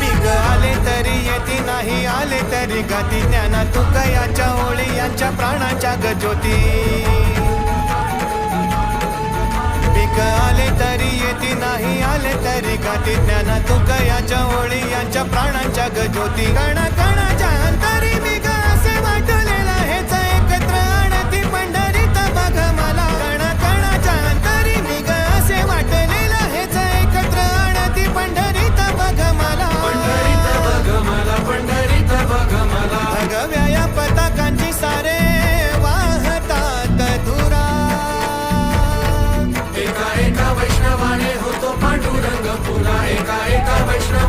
Pig आले तरी येती नाही आले तरी ज्ञाना होळी यांच्या प्राणाच्या गजोती. पिक आले तरी येती नाही आले तरी गती. ज्ञाना तुका याच्या होळी यांच्या प्राणांच्या गजोती. गणा ఏక ఏక వైష్ణవ